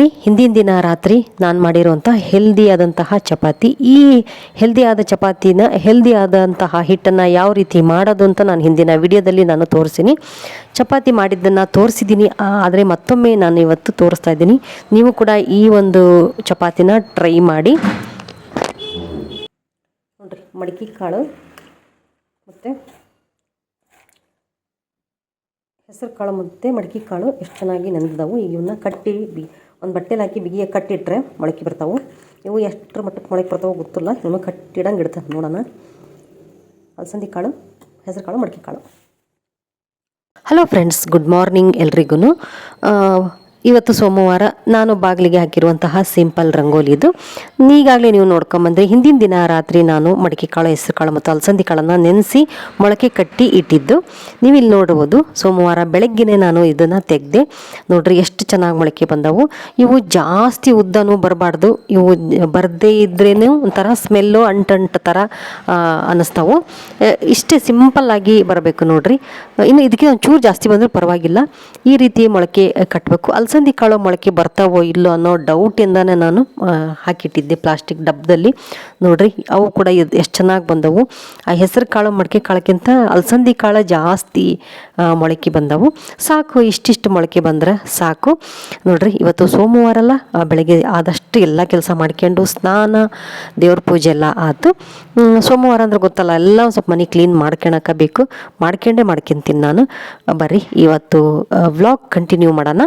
ನೋಡ್ರಿ, ಹಿಂದಿನ ದಿನ ರಾತ್ರಿ ನಾನು ಮಾಡಿರುವಂಥ ಹೆಲ್ದಿ ಆದಂತಹ ಚಪಾತಿ. ಈ ಹೆಲ್ದಿ ಆದ ಚಪಾತಿನ ಹೆಲ್ದಿ ಆದಂತಹ ಹಿಟ್ಟನ್ನು ಯಾವ ರೀತಿ ಮಾಡೋದು ಅಂತ ನಾನು ಹಿಂದಿನ ವಿಡಿಯೋದಲ್ಲಿ ನಾನು ತೋರಿಸ್ತೀನಿ ಚಪಾತಿ ಮಾಡಿದ್ದನ್ನು ತೋರಿಸಿದ್ದೀನಿ ಆದರೆ ಮತ್ತೊಮ್ಮೆ ನಾನು ಇವತ್ತು ತೋರಿಸ್ತಾ ಇದ್ದೀನಿ. ನೀವು ಕೂಡ ಈ ಒಂದು ಚಪಾತಿನ ಟ್ರೈ ಮಾಡಿ. ನೋಡ್ರಿ, ಮಡಿಕೆ ಕಾಳು ಮತ್ತು ಹೆಸರು ಕಾಳು ಮತ್ತು ಮಡಿಕೆ ಕಾಳು ಎಷ್ಟು ಚೆನ್ನಾಗಿ ನೆನೆದವು ಈಗ ಇವನ್ನ ಕಟ್ಟಿ ಬಿ ಒಂದು ಬಟ್ಟೆಲಿ ಹಾಕಿ ಬಿಗಿಯ ಕಟ್ಟಿಟ್ರೆ ಮೊಳಕೆ ಬರ್ತಾವೆ. ಇವು ಎಷ್ಟರ ಮಟ್ಟಕ್ಕೆ ಮೊಳಕೆ ಬರ್ತಾವೋ ಗೊತ್ತಿಲ್ಲ. ಇನ್ನು ಕಟ್ಟಿಡಂಗೆ ಇಡ್ತಾರೆ ನೋಡೋಣ. ಅಲಸಂದಿ ಕಾಳು, ಹೆಸರು ಕಾಳು ಮೊಳಕೆ ಕಾಳು. ಹಲೋ ಫ್ರೆಂಡ್ಸ್ ಗುಡ್ ಮಾರ್ನಿಂಗ್ ಎಲ್ರಿಗೂ ಇವತ್ತು ಸೋಮವಾರ ನಾನು ಬಾಗಿಲಿಗೆ ಹಾಕಿರುವಂತಹ ಸಿಂಪಲ್ ರಂಗೋಲಿ ಇದು. ಈಗಾಗಲೇ ನೀವು ನೋಡ್ಕೊಂಬಂದ್ರೆ ಹಿಂದಿನ ದಿನ ರಾತ್ರಿ ನಾನು ಮಡಿಕೆ ಕಾಳು, ಹೆಸರು ಕಾಳು ಮತ್ತು ಅಲಸಂದಿ ಕಾಳನ್ನು ನೆನೆಸಿ ಮೊಳಕೆ ಕಟ್ಟಿ ಇಟ್ಟಿದ್ದು. ನೀವು ಇಲ್ಲಿ ನೋಡ್ಬೋದು ಸೋಮವಾರ ಬೆಳಗ್ಗೆನೇ ನಾನು ಇದನ್ನು ತೆಗೆದೆ. ನೋಡ್ರಿ ಎಷ್ಟು ಚೆನ್ನಾಗಿ ಮೊಳಕೆ ಬಂದವು. ಇವು ಜಾಸ್ತಿ ಉದ್ದನೂ ಬರಬಾರ್ದು. ಇವು ಬರದೇ ಇದ್ರೇ ಒಂಥರ ಸ್ಮೆಲ್ಲು ಅಂಟಂಟು ಥರ ಅನ್ನಿಸ್ತಾವು. ಇಷ್ಟೇ ಸಿಂಪಲ್ ಆಗಿ ಬರಬೇಕು ನೋಡ್ರಿ. ಇನ್ನು ಇದಕ್ಕೆ ಒಂಚೂರು ಜಾಸ್ತಿ ಬಂದರೂ ಪರವಾಗಿಲ್ಲ. ಈ ರೀತಿ ಮೊಳಕೆ ಕಟ್ಟಬೇಕು ಅಲಸಂದಿ ಕಾಳು ಮೊಳಕೆ ಬರ್ತಾವೋ ಇಲ್ಲೋ ಅನ್ನೋ ಡೌಟಿಂದನೇ ನಾನು ಹಾಕಿಟ್ಟಿದ್ದೆ ಪ್ಲಾಸ್ಟಿಕ್ ಡಬ್ಬದಲ್ಲಿ ನೋಡ್ರಿ, ಅವು ಕೂಡ ಎಷ್ಟು ಚೆನ್ನಾಗಿ ಬಂದವು. ಆ ಹೆಸರು ಕಾಳು ಮೊಳಕೆ ಕಾಳಕ್ಕಿಂತ ಅಲಸಂದಿ ಕಾಳು ಜಾಸ್ತಿ ಮೊಳಕೆ ಬಂದವು. ಸಾಕು, ಇಷ್ಟಿಷ್ಟು ಮೊಳಕೆ ಬಂದ್ರೆ ಸಾಕು. ನೋಡ್ರಿ, ಇವತ್ತು ಸೋಮವಾರ ಅಲ್ಲ ಬೆಳಗ್ಗೆ ಆದಷ್ಟು ಎಲ್ಲ ಕೆಲಸ ಮಾಡ್ಕೊಂಡು ಸ್ನಾನ, ದೇವ್ರ ಪೂಜೆ ಎಲ್ಲ ಆತು. ಸೋಮವಾರ ಅಂದ್ರೆ ಗೊತ್ತಲ್ಲ, ಎಲ್ಲ ಸ್ವಲ್ಪ ಮನೆ ಕ್ಲೀನ್ ಮಾಡ್ಕೊಳಕ ಬೇಕು. ಮಾಡ್ಕೊಂಡೇ ಮಾಡ್ಕೊಂತೀನಿ ನಾನು. ಬರ್ರಿ, ಇವತ್ತು ವ್ಲಾಗ್ ಕಂಟಿನ್ಯೂ ಮಾಡೋಣ.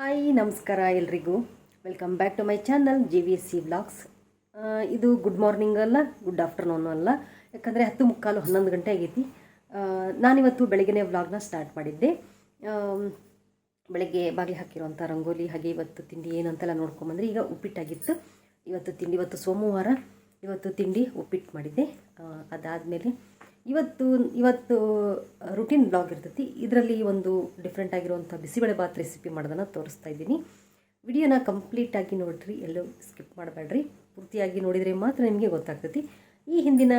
ಹಾಯ್, ನಮಸ್ಕಾರ ಎಲ್ರಿಗೂ. Welcome back to my channel G V S C vlogs ಇದು ಗುಡ್ ಮಾರ್ನಿಂಗ್ ಅಲ್ಲ ಗುಡ್ ಆಫ್ಟರ್ನೂನ್ ಅಲ್ಲ. ಯಾಕಂದರೆ ಹತ್ತು ಮುಕ್ಕಾಲು ಹನ್ನೊಂದು ಗಂಟೆ ಆಗೈತಿ. ನಾನಿವತ್ತು ಬೆಳಗ್ಗೆನೇ ವ್ಲಾಗ್ನ ಸ್ಟಾರ್ಟ್ ಮಾಡಿದ್ದೆ. ಬೆಳಗ್ಗೆ ಬಾಗಿಲು ಹಾಕಿರುವಂಥ ರಂಗೋಲಿ, ಹಾಗೆ ಇವತ್ತು ತಿಂಡಿ ಏನಂತೆಲ್ಲ ನೋಡ್ಕೊಂಬಂದ್ರೆ ಈಗ ಉಪ್ಪಿಟ್ಟಾಗಿತ್ತು. ಇವತ್ತು ತಿಂಡಿ, ಇವತ್ತು ಸೋಮವಾರ, ಇವತ್ತು ತಿಂಡಿ ಉಪ್ಪಿಟ್ಟು ಮಾಡಿದ್ದೆ. ಅದಾದಮೇಲೆ ಇವತ್ತು ಇವತ್ತು ರುಟೀನ್ ಬ್ಲಾಗ್ ಇರ್ತೈತಿ. ಇದರಲ್ಲಿ ಒಂದು ಡಿಫ್ರೆಂಟ್ ಆಗಿರುವಂಥ ಬಿಸಿಬೇಳೆ ಬಾತ್ ರೆಸಿಪಿ ಮಾಡೋದನ್ನು ತೋರಿಸ್ತಾ ಇದ್ದೀನಿ. ವಿಡಿಯೋನ ಕಂಪ್ಲೀಟಾಗಿ ನೋಡಿರಿ, ಎಲ್ಲೂ ಸ್ಕಿಪ್ ಮಾಡಬೇಡ್ರಿ. ಪೂರ್ತಿಯಾಗಿ ನೋಡಿದರೆ ಮಾತ್ರ ನಿಮಗೆ ಗೊತ್ತಾಗ್ತೈತಿ. ಈ ಹಿಂದಿನ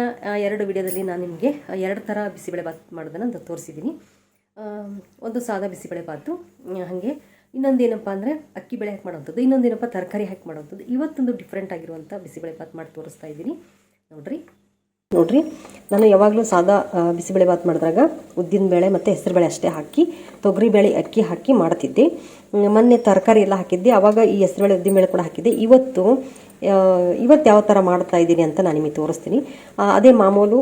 ಎರಡು ವಿಡಿಯೋದಲ್ಲಿ ನಾನು ನಿಮಗೆ ಎರಡು ಥರ ಬಿಸಿಬೇಳೆ ಬಾತ್ ಮಾಡೋದನ್ನು ತೋರಿಸಿದ್ದೀನಿ. ಒಂದು ಸಾದಾ ಬಿಸಿಬೇಳೆ ಬಾತು ಹಾಗೆ. ಇನ್ನೊಂದು ಏನಪ್ಪ ಅಂದರೆ, ಅಕ್ಕಿ ಬೆಳೆ ಹಾಕಿ ಮಾಡೋವಂಥದ್ದು ಇನ್ನೊಂದೇನಪ್ಪ ತರಕಾರಿ ಹಾಕಿ ಮಾಡೋವಂಥದ್ದು ಇವತ್ತೊಂದು ಡಿಫ್ರೆಂಟ್ ಆಗಿರುವಂಥ ಬಿಸಿಬೇಳೆ ಬಾತ್ ಮಾಡಿ ತೋರಿಸ್ತಾ ಇದ್ದೀನಿ. ನೋಡ್ರಿ. ನೋಡ್ರಿ. ನಾನು ಯಾವಾಗಲೂ ಸಾದಾ ಆ, ಬಿಸಿಬೇಳೆ ಬಾತ್ ಮಾಡಿದಾಗ ಉದ್ದಿನ ಬೇಳೆ ಮತ್ತು ಹೆಸರುಬೇಳೆ ಅಷ್ಟೇ ಹಾಕಿ ತೊಗರಿಬೇಳೆ ಅಕ್ಕಿ ಹಾಕಿ ಮಾಡ್ತಿದ್ದೆ. ಮೊನ್ನೆ ತರಕಾರಿ ಎಲ್ಲ ಹಾಕಿದ್ದೆ. ಆವಾಗ ಈ ಹೆಸರುಬೇಳೆ ಉದ್ದಿನ ಬೇಳೆ ಕೂಡ ಹಾಕಿದ್ದೆ. ಇವತ್ತು ಇವತ್ತು ಯಾವ ಥರ ಮಾಡ್ತಾ ಇದ್ದೀನಿ ಅಂತ ನಾನು ನಿಮಗೆ ತೋರಿಸ್ತೀನಿ. ಅದೇ ಮಾಮೂಲು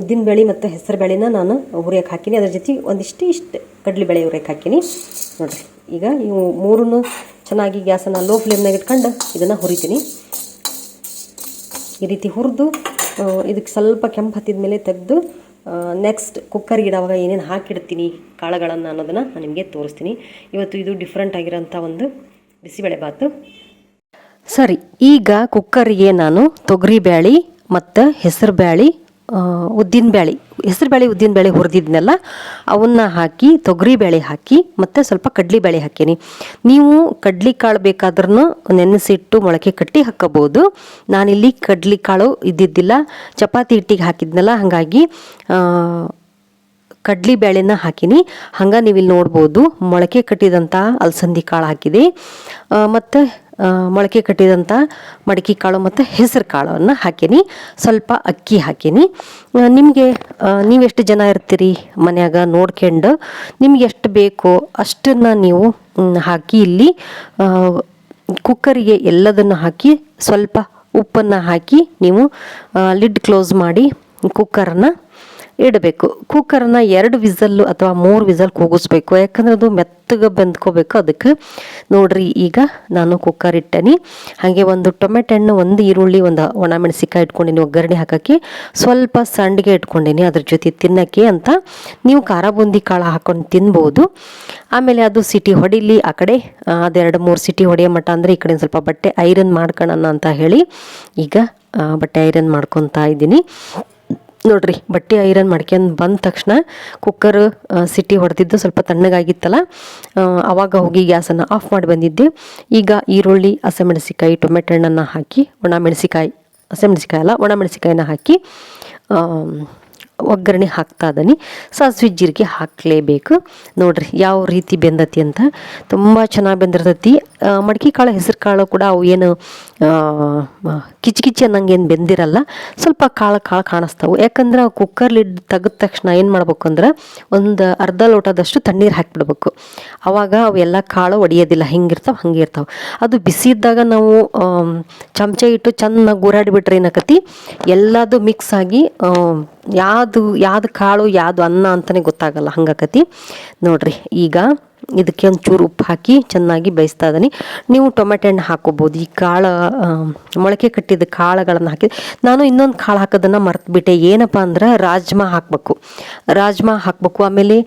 ಉದ್ದಿನ ಬೇಳೆ ಮತ್ತು ಹೆಸರು ಬೇಳೆನ ನಾನು ಹುರಿಯಕ್ಕೆ ಹಾಕಿನಿ. ಅದ್ರ ಜೊತೆ ಒಂದಿಷ್ಟು ಇಷ್ಟು ಕಡಲೆಬೇಳೆ ಹುರಿಯಕ್ಕೆ ಹಾಕಿನಿ. ನೋಡಿರಿ. ಈಗ ಇವು ಮೂರನ್ನು ಚೆನ್ನಾಗಿ ಗ್ಯಾಸನ್ನು ಲೋ ಫ್ಲೇಮ್ನಾಗ ಇಟ್ಕೊಂಡು ಇದನ್ನು ಹುರಿತೀನಿ. ಈ ರೀತಿ ಹುರಿದು ಇದಕ್ಕೆ ಸ್ವಲ್ಪ ಕೆಂಪು ಹತ್ತಿದ ಮೇಲೆ ತೆಗೆದು ನೆಕ್ಸ್ಟ್ ಕುಕ್ಕರ್ಗೆ ಇಡೋವಾಗ ಏನೇನು ಹಾಕಿಡ್ತೀನಿ, ಕಾಳುಗಳನ್ನು ಅನ್ನೋದನ್ನು ನಾನು ನಿಮಗೆ ತೋರಿಸ್ತೀನಿ. ಇವತ್ತು ಇದು ಡಿಫ್ರೆಂಟ್ ಆಗಿರೋಂಥ ಒಂದು ಬಿಸಿಬೇಳೆ ಬಾತು. ಸರಿ, ಈಗ ಕುಕ್ಕರಿಗೆ ನಾನು ತೊಗರಿ ಬ್ಯಾಳಿ ಮತ್ತು ಹೆಸರು ಬ್ಯಾಳಿ ಉದ್ದಿನ ಬ್ಯಾಳಿ. ಹೆಸರು ಬೇಳೆ ಉದ್ದಿನ ಬೇಳೆ ಹುರಿದಿದ್ನೆಲ್ಲ, ಅವನ್ನ ಹಾಕಿ, ತೊಗರಿ ಬೇಳೆ ಹಾಕಿ, ಮತ್ತು ಸ್ವಲ್ಪ ಕಡ್ಲಿ ಬೇಳೆ ಹಾಕೀನಿ. ನೀವು ಕಡ್ಲಿ ಕಾಳು ಬೇಕಾದ್ರೂ ನೆನೆಸಿಟ್ಟು ಮೊಳಕೆ ಕಟ್ಟಿ ಹಾಕ್ಕೋಬೋದು ನಾನಿಲ್ಲಿ ಕಡ್ಲಿ ಕಾಳು ಇದ್ದಿದ್ದಿಲ್ಲ, ಚಪಾತಿ ಹಿಟ್ಟಿಗೆ ಹಾಕಿದ್ನಲ್ಲ, ಹಾಗಾಗಿ ಕಡ್ಲಿ ಬೇಳೆನ ಹಾಕಿನಿ. ಹಂಗೆ ನೀವು ಇಲ್ಲಿ ನೋಡ್ಬೋದು, ಮೊಳಕೆ ಕಟ್ಟಿದಂಥ ಅಲಸಂದಿ ಕಾಳು ಹಾಕಿದೆ. ಮತ್ತು ಮೊಳಕೆ ಕಟ್ಟಿದಂಥ ಮಡಕೆ ಕಾಳು ಮತ್ತು ಹೆಸರು ಕಾಳನ್ನು ಹಾಕೀನಿ. ಸ್ವಲ್ಪ ಅಕ್ಕಿ ಹಾಕೀನಿ. ನಿಮಗೆ ನೀವೆಷ್ಟು ಜನ ಇರ್ತೀರಿ ಮನ್ಯಾಗ ನೋಡ್ಕೊಂಡು? ನಿಮ್ಗೆ ಎಷ್ಟು ಬೇಕೋ ಅಷ್ಟನ್ನು ನೀವು ಹಾಕಿ ಇಲ್ಲಿ ಕುಕ್ಕರಿಗೆ ಎಲ್ಲದನ್ನು ಹಾಕಿ ಸ್ವಲ್ಪ ಉಪ್ಪನ್ನು ಹಾಕಿ ನೀವು ಲಿಡ್ ಕ್ಲೋಸ್ ಮಾಡಿ ಕುಕ್ಕರನ್ನು ಇಡಬೇಕು. ಕುಕ್ಕರ್ನ ಎರಡು ವಿಸಲ್ಲು ಅಥವಾ ಮೂರು ವಿಸಲ್ ಕೂಗಿಸ್ಬೇಕು. ಯಾಕಂದ್ರೆ ಅದು ಮೆತ್ತಗೆ ಬೆಂದ್ಕೋಬೇಕು ಅದಕ್ಕೆ. ನೋಡ್ರಿ, ಈಗ ನಾನು ಕುಕ್ಕರ್ ಇಟ್ಟನಿ. ಹಾಗೆ ಒಂದು ಟೊಮೆಟೊ ಹಣ್ಣು, ಒಂದು ಈರುಳ್ಳಿ, ಒಂದು ಒಣಮೆಣಸಿಕಾಯಿ ಇಟ್ಕೊಂಡಿನಿ, ಒಗ್ಗರಣೆ ಹಾಕೋಕ್ಕೆ. ಸ್ವಲ್ಪ ಸಂಡಿಗೆ ಇಟ್ಕೊಂಡಿನಿ ಅದ್ರ ಜೊತೆ ತಿನ್ನಕ್ಕೆ ಅಂತ. ನೀವು ಖಾರ ಬೂಂದಿ ಕಾಳು ಹಾಕೊಂಡು ತಿನ್ಬೋದು. ಆಮೇಲೆ ಅದು ಸಿಟಿ ಹೊಡಿಲಿ, ಆ ಕಡೆ ಅದೆರಡು ಮೂರು ಸಿಟಿ ಹೊಡೆಯೋ ಮಟ್ಟ ಅಂದರೆ ಈ ಕಡೆ ಸ್ವಲ್ಪ ಬಟ್ಟೆ ಐರನ್ ಮಾಡ್ಕೊಳ್ಳೋಣ ಅಂತ ಹೇಳಿ ಈಗ ಬಟ್ಟೆ ಐರನ್ ಮಾಡ್ಕೊತಾ ಇದ್ದೀನಿ. ನೋಡ್ರಿ, ಬಟ್ಟೆ ಐರನ್ ಮಾಡ್ಕೊಂಡು ಬಂದ ತಕ್ಷಣ ಕುಕ್ಕರ್ ಸಿಟಿ ಹೊಡೆದಿದ್ದು ಸ್ವಲ್ಪ ತಣ್ಣಗಾಗಿತ್ತಲ್ಲ ಅವಾಗ ಹೋಗಿ ಗ್ಯಾಸನ್ನು ಆಫ್ ಮಾಡಿ ಬಂದಿದ್ದೆ. ಈಗ ಈರುಳ್ಳಿ, ಹಸಿಮೆಣಸಿಕಾಯಿ ಟೊಮೆಟೊ ಹಣ್ಣನ್ನು ಹಾಕಿ, ಒಣ ಮೆಣಸಿಕಾಯಿ, ಹಸಿಮೆಣಸಿಕಾಯಿ ಅಲ್ಲ, ಒಣ ಮೆಣಸಿಕಾಯಿನ ಹಾಕಿ ಒಗ್ಗರಣೆ ಹಾಕ್ತಾ ಇದ್ದೀನಿ. ಸಾಸಿವೆ ಜೀರಿಗೆ ಹಾಕಲೇಬೇಕು. ನೋಡ್ರಿ ಯಾವ ರೀತಿ ಬೆಂದತಿ ಅಂತ. ತುಂಬ ಚೆನ್ನಾಗಿ ಬೆಂದಿರ್ತೈತಿ. ಮಡ್ಕೆ ಕಾಳು, ಹೆಸರು ಕಾಳು ಕೂಡ ಅವು ಏನು ಕಿಚ್ ಕಿಚಿ ಅನ್ನಂಗೆ ಏನು ಬೆಂದಿರಲ್ಲ. ಸ್ವಲ್ಪ ಕಾಳು ಕಾಳು ಕಾಣಿಸ್ತಾವೆ. ಯಾಕಂದ್ರೆ ಕುಕ್ಕರ್ ಲಿಡ್ ತೆಗೆದ ತಕ್ಷಣ ಏನು ಮಾಡ್ಬೇಕು ಅಂದ್ರೆ ಒಂದು ಅರ್ಧ ಲೋಟದಷ್ಟು ತಣ್ಣೀರು ಹಾಕಿಬಿಡ್ಬೇಕು. ಅವಾಗ ಅವೆಲ್ಲ ಕಾಳು ಒಡೆಯೋದಿಲ್ಲ. ಹಿಂಗಿರ್ತಾವೆ ಹಂಗೆ ಇರ್ತಾವೆ. ಅದು ಬಿಸಿ ಇದ್ದಾಗ ನಾವು ಚಮಚ ಇಟ್ಟು ಚೆನ್ನಾಗಿ ಗುರಾಡಿಬಿಟ್ರೆ ಏನಕತಿ ಎಲ್ಲದು ಮಿಕ್ಸ್ ಆಗಿ ಯಾವುದು, ಯಾವ್ದು ಕಾಳು, ಯಾವುದು ಅನ್ನ ಅಂತಲೇ ಗೊತ್ತಾಗಲ್ಲ, ಹಂಗಾಕತಿ. ನೋಡ್ರಿ, ಈಗ ಇದಕ್ಕೆ ಒಂಚೂರು ಉಪ್ಪು ಹಾಕಿ ಚೆನ್ನಾಗಿ ಬೇಯಿಸ್ತಾ ಇದ್ದೀನಿ. ನೀವು ಟೊಮೆಟೊ ಹಣ್ಣು ಹಾಕೋಬೋದು. ಈ ಕಾಳು ಮೊಳಕೆ ಕಟ್ಟಿದ ಕಾಳುಗಳನ್ನು ಹಾಕಿ, ನಾನು ಇನ್ನೊಂದು ಕಾಳು ಹಾಕೋದನ್ನು ಮರೆತುಬಿಟ್ಟೆ. ಏನಪ್ಪ ಅಂದ್ರೆ ರಾಜ್ಮಾ ಹಾಕಬೇಕು. ರಾಜ್ಮಾ ಹಾಕಬೇಕು, ಆಮೇಲೆ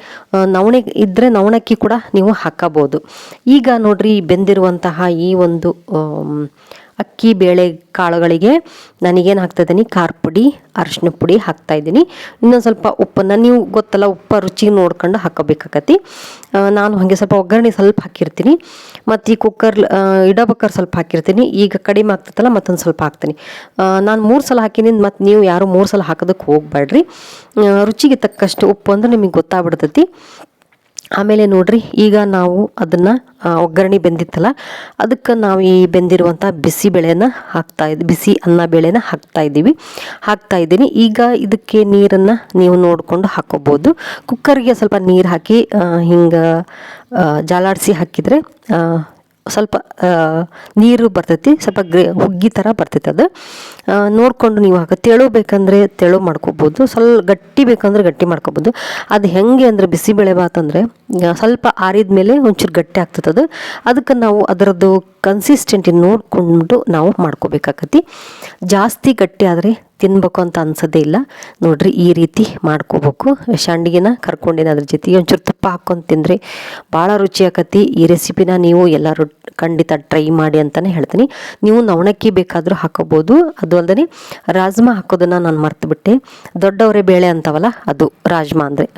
ನವಣೆ ಇದ್ದರೆ ನವಣಕ್ಕಿ ಕೂಡ ನೀವು ಹಾಕಬೋದು. ಈಗ ನೋಡ್ರಿ, ಬೆಂದಿರುವಂತಹ ಈ ಒಂದು ಅಕ್ಕಿ ಬೇಳೆ ಕಾಳುಗಳಿಗೆ ನಾನೀಗೇನು ಹಾಕ್ತಾ ಇದ್ದೀನಿ ಖಾರ ಪುಡಿ, ಅರಿಶಿನ ಪುಡಿ ಹಾಕ್ತಾ ಇದ್ದೀನಿ ಇನ್ನೊಂದು ಸ್ವಲ್ಪ ಉಪ್ಪನ್ನು, ನೀವು ಗೊತ್ತಲ್ಲ, ಉಪ್ಪು ರುಚಿಗೆ ನೋಡ್ಕೊಂಡು ಹಾಕೋಬೇಕಾಗತ್ತಿ. ನಾನು ಹಾಗೆ ಸ್ವಲ್ಪ ಒಗ್ಗರಣೆ ಸ್ವಲ್ಪ ಹಾಕಿರ್ತೀನಿ. ಮತ್ತು ಈ ಕುಕ್ಕರ್ ಇಡಬೇಕಾದ್ರೆ ಸ್ವಲ್ಪ ಹಾಕಿರ್ತೀನಿ. ಈಗ ಕಡಿಮೆ ಆಗ್ತೈತಲ್ಲ, ಮತ್ತೊಂದು ಸ್ವಲ್ಪ ಹಾಕ್ತೀನಿ. ನಾನು ಮೂರು ಸಲ ಹಾಕಿನಿ, ಮತ್ತು ನೀವು ಯಾರು ಮೂರು ಸಲ ಹಾಕೋದಕ್ಕೆ ಹೋಗಬೇಡ್ರಿ ರುಚಿಗೆ ತಕ್ಕಷ್ಟು ಉಪ್ಪು ಅಂದ್ರೆ ನಿಮಗೆ ಗೊತ್ತಾಗ್ಬಿಡ್ತೈತಿ. ಆಮೇಲೆ ನೋಡ್ರಿ, ಈಗ ನಾವು ಅದನ್ನು ಒಗ್ಗರಣೆ ಬೆಂದಿತ್ತಲ್ಲ, ಅದಕ್ಕೆ ನಾವು ಈ ಬೆಂದಿರುವಂಥ ಬಿಸಿ ಬೇಳೆನ ಹಾಕ್ತಾ ಇದ್ವಿ ಬಿಸಿ ಅನ್ನ ಬೆಳೆನ ಹಾಕ್ತಾ ಇದ್ದೀವಿ. ಹಾಕ್ತಾ ಇದ್ದೀನಿ. ಈಗ ಇದಕ್ಕೆ ನೀರನ್ನು ನೀವು ನೋಡಿಕೊಂಡು ಹಾಕೋಬೋದು. ಕುಕ್ಕರ್ಗೆ ಸ್ವಲ್ಪ ನೀರು ಹಾಕಿ ಹಿಂಗೆ ಜಾಲಾಡಿಸಿ ಹಾಕಿದರೆ ಸ್ವಲ್ಪ ನೀರು ಬರ್ತೈತಿ, ಸ್ವಲ್ಪ ಗ್ರೇ, ಹುಗ್ಗಿ ಥರ ಬರ್ತೈತೆ ಅದು. ನೋಡಿಕೊಂಡು ನೀವು ಹಾಕ, ತೆಳು ಬೇಕಂದರೆ ತೆಳು ಮಾಡ್ಕೋಬೋದು, ಸ್ವಲ್ಪ ಗಟ್ಟಿ ಬೇಕಂದ್ರೆ ಗಟ್ಟಿ ಮಾಡ್ಕೋಬೋದು. ಅದು ಹೆಂಗೆ ಅಂದರೆ ಬಿಸಿಬೇಳೆ ಭಾತ್ ಅಂದರೆ ಸ್ವಲ್ಪ ಆರಿದ ಮೇಲೆ ಒಂಚೂರು ಗಟ್ಟಿ ಆಗ್ತದೆ ಅದು. ಅದಕ್ಕೆ ನಾವು ಅದರದ್ದು ಕನ್ಸಿಸ್ಟೆಂಟಿ ನೋಡಿಕೊಂಡು ನಾವು ಮಾಡ್ಕೋಬೇಕಾಗತ್ತಿ. ಜಾಸ್ತಿ ಗಟ್ಟಿ ಆದರೆ ತಿನ್ಬೇಕು ಅಂತ ಅನ್ಸೋದೇ ಇಲ್ಲ. ನೋಡ್ರಿ ಈ ರೀತಿ ಮಾಡ್ಕೋಬೇಕು. ಸಂಡಿಗೆನ ಕರ್ಕೊಂಡಿನ ಅದ್ರ ಜೊತೆಗೆ ಒಂಚೂರು ತುಪ್ಪ ಹಾಕ್ಕೊಂಡು ತಿಂದರೆ ಭಾಳ ರುಚಿ ಆಕತಿ ಈ ರೆಸಿಪಿನ ನೀವು ಎಲ್ಲರೂ ಖಂಡಿತ ಟ್ರೈ ಮಾಡಿ ಅಂತಲೇ ಹೇಳ್ತೀನಿ. ನೀವು ನವಣಕ್ಕಿ ಬೇಕಾದರೂ ಹಾಕೋಬೋದು. ಅದು ಅಲ್ಲದೆ ರಾಜ್ಮಾ ಹಾಕೋದನ್ನು ನಾನು ಮರ್ತುಬಿಟ್ಟೆ. ದೊಡ್ಡವರೇ ಬೇಳೆ ಅಂತವಲ್ಲ, ಅದು ರಾಜ್ಮಾ ಅಂದರೆ.